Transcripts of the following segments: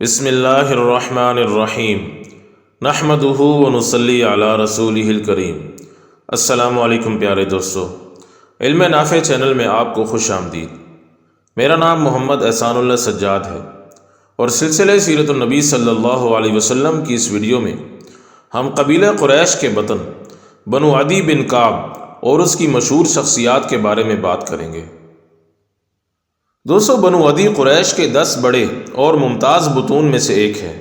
बसमीम नहमदहू वनसली अला रसूल करीम। अस्सलाम प्यारे दोस्तों। इल्म नाफ़े चैनल में आपको खुश आमदीद। मेरा नाम मोहम्मद एहसानुल्लाह सज्जाद है। और सिलसिले सीरत नबी सल्लल्लाहु अलैहि वसल्लम की इस वीडियो में हम कबील क़ुरैश के वतन बनु अदी बिन काब और उसकी मशहूर शख्सियात के बारे में बात करेंगे। दोस्तों, बनु अदी क़ुरैश के दस बड़े और मुमताज़ बुतून में से एक है।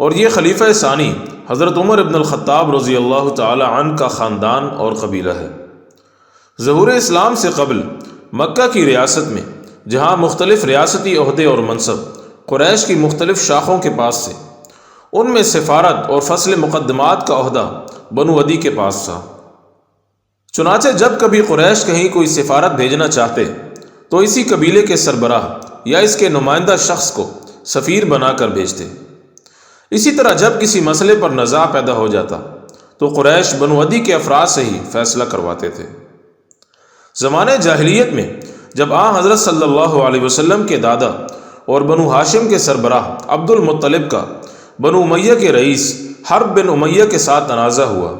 और ये खलीफा सानी, हज़रत उमर इबन ख़त्ताब रज़ी अल्लाह तन का ख़ानदान और कबीला है। ज़हूर इस्लाम से कबल मक्का की रियासत में, जहाँ मुख्तलिफ़ रियासती अहदे और मनसब क़ुरैश की मुख्तलिफ़ शाखों के पास से, उनमें सफारत और फ़सल मुकदमात का अहदा बनु अदी के पास था। चुनाचे जब कभी क़ुरैश कहीं कोई सिफारत भेजना चाहते तो इसी कबीले के सरबराह या इसके नुमाइंदा शख्स को सफ़ीर बनाकर भेजते। इसी तरह जब किसी मसले पर नज़ा पैदा हो जाता तो क्रैश बनु अदी के अफराज से ही फैसला करवाते थे। ज़माने जाहलीत में जब आ हज़रत सल्लल्लाहु अलैहि के दादा और बनु हाशिम के सरबराह अब्दुल मुत्तलिब का बनु उमैया के रईस हरब बिन उमैया के साथ तनाज़ा हुआ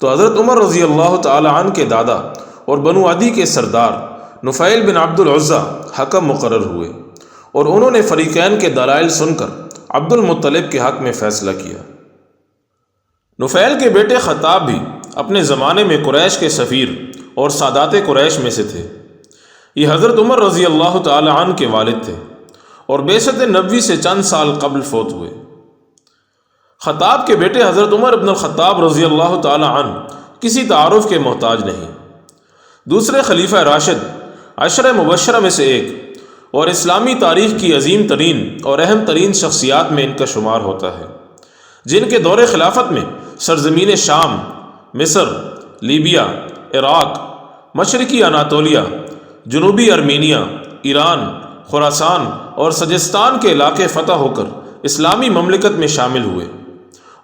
तो हज़रत उमर रज़ी अल्लाह तन के दादा और बनु अदी के सरदार नुफ़ैल बिन अब्दुल अज़्ज़ा हकम मुकर हुए और उन्होंने फ़रीक़ैन के दलाइल सुनकर अब्दुल मुत्तलिब के हक़ में फ़ैसला किया। नुफ़ैल के बेटे ख़ताब भी अपने ज़माने में क्रैश के सफ़ीर और सादात कुरैश में से थे। ये हज़रत उमर रज़ी अल्लाह तन के वालिद थे और बेशत नबी से चंद साल कबल फोत हुए। ख़ताब के बेटे हज़रत उमर इबन ख़त्ताब रज़ी अल्लाह तन किसी तारफ़ के मोहताज नहीं। दूसरे खलीफा राशिद अशर मुबशरा में से एक। और इस्लामी तारीख़ की अजीम तरीन और अहम तरीन शख्सियात में इनका शुमार होता है। जिनके दौरे खिलाफत में सरजमीन शाम, मिस्र, लीबिया, इराक़, मशरकी अनातोलिया, जनूबी अर्मीनिया, ईरान, खुरासान और सजिस्तान के इलाके फ़तह होकर इस्लामी ममलिकत में शामिल हुए।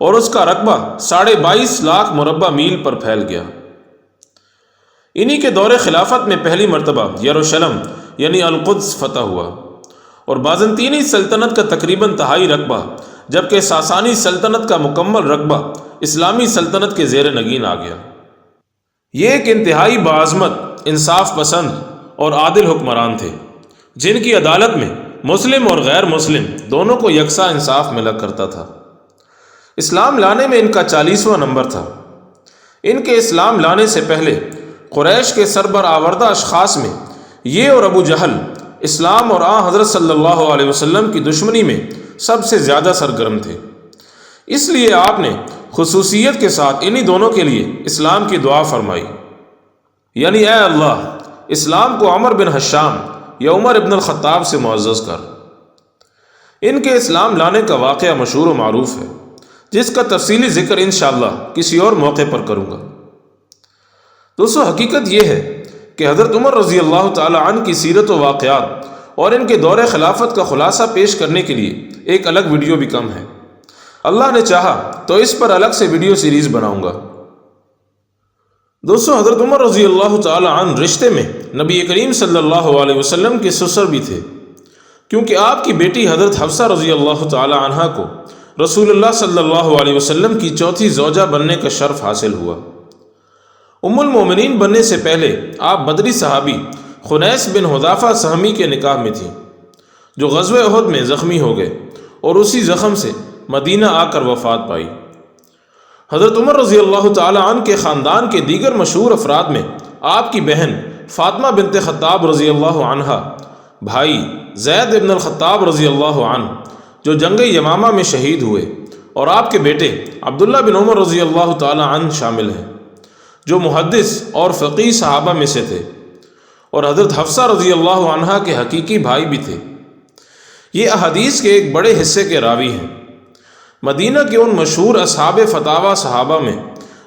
और उसका रकबा साढ़े बाईस लाख मुरबा मील पर फैल गया। इन्हीं के दौरे खिलाफत में पहली मरतबा, यरूशलम, यानी अलकुद्स फतह हुआ। और बाजनतीनी सल्तनत का तकरीबन तहाई रकबा, जबकि सासानी सल्तनत का मुकम्मल रकबा, इस्लामी सल्तनत के जेर नगीन आ गया। ये एक इंतहाई बाज़मत, इंसाफ पसंद और आदिल हुक्मरान थे, जिनकी अदालत में मुस्लिम और गैर मुस्लिम दोनों को यकसा इंसाफ मिला करता था। इस्लाम लाने में इनका चालीसवां नंबर था। इनके इस्लाम लाने से पहले क़ुरैश के सरबर आवर्दा अशखास में, ये और अबू जहल, इस्लाम और आ हज़रत सल्लल्लाहु अलैहि वसल्लम की दुश्मनी में सबसे ज़्यादा सरगर्म थे। इसलिए आपने खसूसियत के साथ इन्हीं दोनों के लिए इस्लाम की दुआ फरमाई। यानी ए अल्लाह, इस्लाम को अमर बिन हशाम या उमर इबन ख़त्ताब से मुआज़ कर। इनके इस्लाम लाने का वाक़ मशहूर व मरूफ है, जिसका तफसीली ज़िक्र इन किसी और मौके पर करूँगा। दोस्तों, हकीकत यह है कि हज़रत उमर रज़ी अल्लाह तन की सीरत व वाक़ात और इनके दौरे खिलाफत का ख़ुलासा पेश करने के लिए एक अलग वीडियो भी कम है। अल्लाह ने चाहा तो इस पर अलग से वीडियो सीरीज़ बनाऊँगा। दोस्तों, हज़रत उमर रज़ी अल्लाह तन रिश्ते में नबी करीम सल्लल्लाहु अलैहि वसल्लम के ससुर भी थे, क्योंकि आपकी बेटी हज़रत हफ्सा रज़ी अल्लाह तहा को रसूलुल्लाह सल्लल्लाहु अलैहि वसल्लम की चौथी जोजा बनने का शर्फ हासिल हुआ। उम्मुल बनने से पहले आप बदरी सहाबी खुनैस बिन हुदाफ़ा सहमी के निकाह में थी, जो गजब अहद में ज़ख्मी हो गए और उसी ज़ख्म से मदीना आकर वफात पाई। हज़रत उमर रज़ी अल्लाह तन के ख़ानदान के दीगर मशहूर अफराद में आपकी बहन फ़ातिमा बिनत ख़त्ताब रज़ी अल्लाह भाई जैद इबन रज़ी अल्लाह जो जंग यमामा में शहीद हुए और आपके बेटे अब्दुल्ला बिन उमर रज़ी अल्लाह तन शामिल हैं। जो मुहदस और फ़कीह सहाबा में से थे। और हज़रत हफ्सा रज़ी अल्लाह के हकीकी भाई भी थे। ये अहदीस के एक बड़े हिस्से के रावी हैं। मदीना के उन मशहूर असाब फतावा सहाबा में,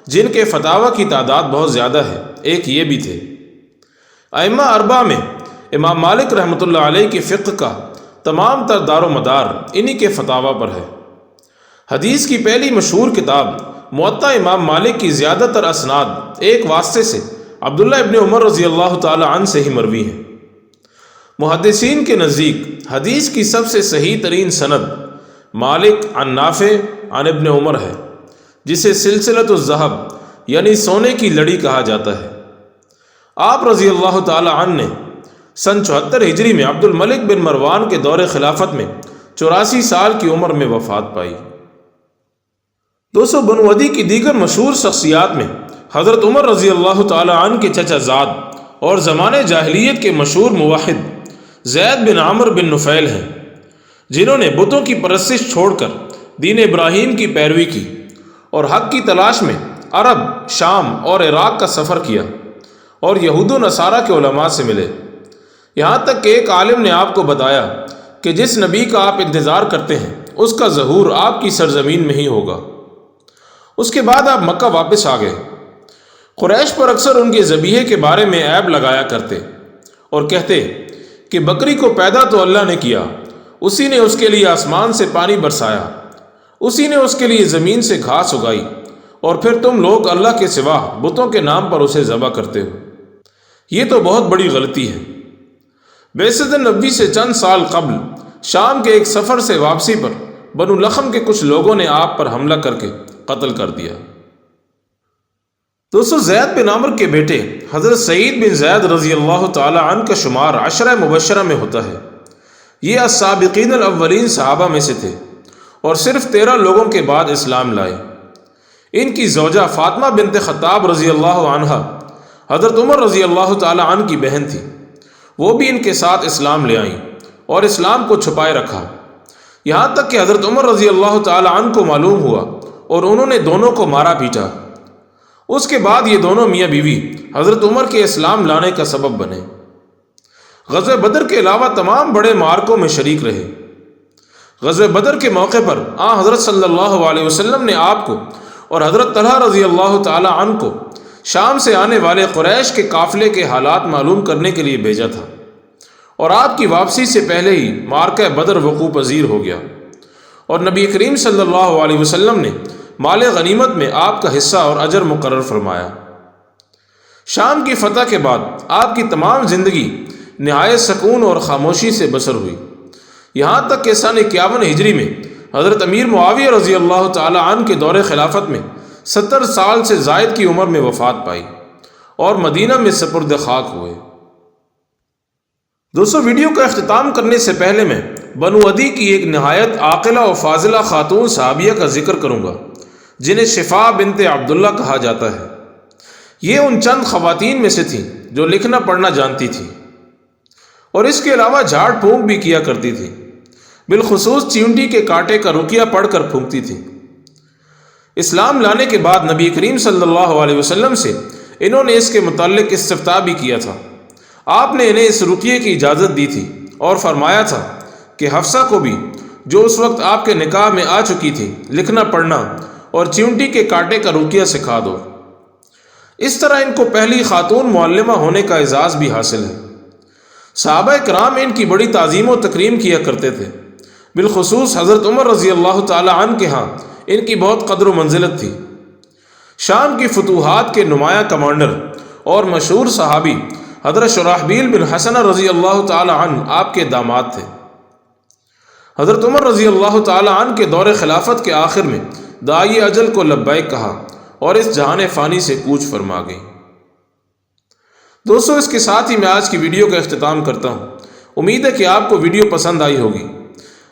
जिनके फतावा की तादाद बहुत ज़्यादा है, एक ये भी थे। आयमा अरबा में इमाम मालिक रहमत की फ़िक्र का तमाम तर दारो मदार इन्हीं के फतावा पर है। हदीस की पहली मशहूर किताब मुत्ता इमाम मालिक की ज़्यादातर असनाद एक वास्ते से अब्दुल्ला इबन उमर रज़ी अल्लाह तन से ही मरवी हैं। मुहदसिन के नज़दीक हदीस की सबसे सही तरीन सनद मालिक अन्नाफ़े अन इब्न उमर है, जिसे सिलसिलतुज़हब यानी सोने की लड़ी कहा जाता है। आप रज़ी अल्लाह तन ने सन चौहत्तर हिजरी में अब्दुल मलिक बिन मरवान के दौरे खिलाफत में चौरासी साल की उम्र में वफात पाई। दोस्तों बनवदी की दीगर मशहूर शख्सियात में हज़रत उमर रज़ी अल्लाह तन के चचा ज़ाद और ज़माने जाहलीत के मशहूर मुवाहिद जैद बिन आमर बिन नुफ़ैल हैं, जिन्होंने बुतों की परस्तिश छोड़कर दीन इब्राहिम की पैरवी की और हक की तलाश में अरब, शाम और इराक़ का सफ़र किया और यहूद नसारा के उलमा से मिले। यहाँ तक कि एक आलिम ने आपको बताया कि जिस नबी का आप इंतज़ार करते हैं, उसका जहूर आपकी सरजमीन में ही होगा। उसके बाद आप मक्का वापस आ गए। कुरैश पर अक्सर उनके जबीहे के बारे में ऐब लगाया करते और कहते कि बकरी को पैदा तो अल्लाह ने किया, उसी ने उसके लिए आसमान से पानी बरसाया, उसी ने उसके लिए ज़मीन से घास उगाई और फिर तुम लोग अल्लाह के सिवा बुतों के नाम पर उसे ज़बा करते हो। ये तो बहुत बड़ी गलती है। बेसद नबी से चंद साल कबल शाम के एक सफ़र से वापसी पर बनु के कुछ लोगों ने आप पर हमला करके कत्ल कर दिया। दोस्तों, जैद बिन आमर के बेटे हज़रत सईद बिन जैद रज़ी अल्लाह तन का शुमार अशर मुबशरा में होता है। ये असाबिकीन अव्वलीन सहाबा में से थे और सिर्फ़ तेरह लोगों के बाद इस्लाम लाए। इनकी जोजा फ़ातिमा बिनत ख़ताब रज़ी अल्लाह हज़रत उमर रज़ी अल्लाह तन की बहन थी। वो भी इनके साथ इस्लाम ले आईं और इस्लाम को छुपाए रखा। यहाँ तक कि हज़रत उमर रज़ी अल्लाह तन को मालूम हुआ और उन्होंने दोनों को मारा पीटा। उसके बाद ये दोनों मियाँ बीवी हज़रत उमर के इस्लाम लाने का सबब बने। गज़ बदर के अलावा तमाम बड़े मार्कों में शरीक रहे। गज़ बदर के मौके पर आ हज़रत सल्लल्लाहु अलैहि ने आपको और हज़रत तला रज़ी अल्लाह तन को शाम से आने वाले क्रैश के काफ़िले के हालात मालूम करने के लिए भेजा था। और आपकी वापसी से पहले ही मार्क बदर वकू पजीर हो गया। और नबी करीम सल्लल्लाहु अलैहि ने माल गनीमत में आपका हिस्सा और अजर मुकर फरमाया। शाम की फतह के बाद आपकी तमाम ज़िंदगी नहायत सकून और ख़ामोशी से बसर हुई। यहाँ तक कि सन इक्यावन हिजरी में हज़रत अमीर मुआविया रज़ी अल्लाह तन के दौरे खिलाफत में सत्तर साल से जायद की उम्र में वफात पाई और मदीना में सपुर्द खाक हुए। दोस्तों, वीडियो का अख्ताम करने से पहले मैं बनु अदी की एक नहायत आकिला और फाजिला खातून साबिया का ज़िक्र करूँगा। जिन्हें शिफा बिनत अब्दुल्ला कहा जाता है। ये उन चंद खवतिन में से थीं, जो लिखना, पढ़ना जानती थी। और इसके अलावा झाड़ फूंक भी किया करती थी। बिलखसूस चिंटी के कांटे का रुकिया पढ़कर फूंकती थी। इस्लाम लाने के बाद नबी करीम सल्लल्लाहु अलैहि वसल्लम से इन्होंने इसके मुतलक इस्तफ़ा भी किया था। आपने इन्हें इस रुकिए की इजाज़त दी थी और फरमाया था कि हफ्सा को भी, जो उस वक्त आपके निकाह में आ चुकी थी, लिखना, पढ़ना और चिंटी के कांटे का रुकिया सिखा दो। इस तरह इनको पहली खातून मुअल्लिमा होने का एजाज़ भी हासिल है। सहाबा कराम इनकी बड़ी तज़ीम व तकरीम किया करते थे। बिलखसूस हज़रत उमर रज़ी अल्लाह तन के यहाँ इनकी बहुत कदर मंजिलत थी। शाम की फतूहत के नुमाया कमांडर और मशहूर सहाबी हज़रत शराहबील बिन हसन रज़ी अल्लाह तन आपके दामाद थे। हज़रत उमर रज़ी अल्लाह तन के दौर खिलाफत के आखिर में दाई अजल को लब्बैक कहा और इस जहान फ़ानी से कूच फरमा गई। दोस्तों, इसके साथ ही मैं आज की वीडियो का अख्ताम करता हूँ। उम्मीद है कि आपको वीडियो पसंद आई होगी।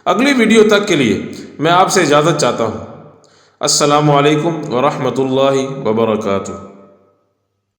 अगली वीडियो तक के लिए मैं आपसे इजाज़त चाहता हूँ। असलकम वरहमल वर्का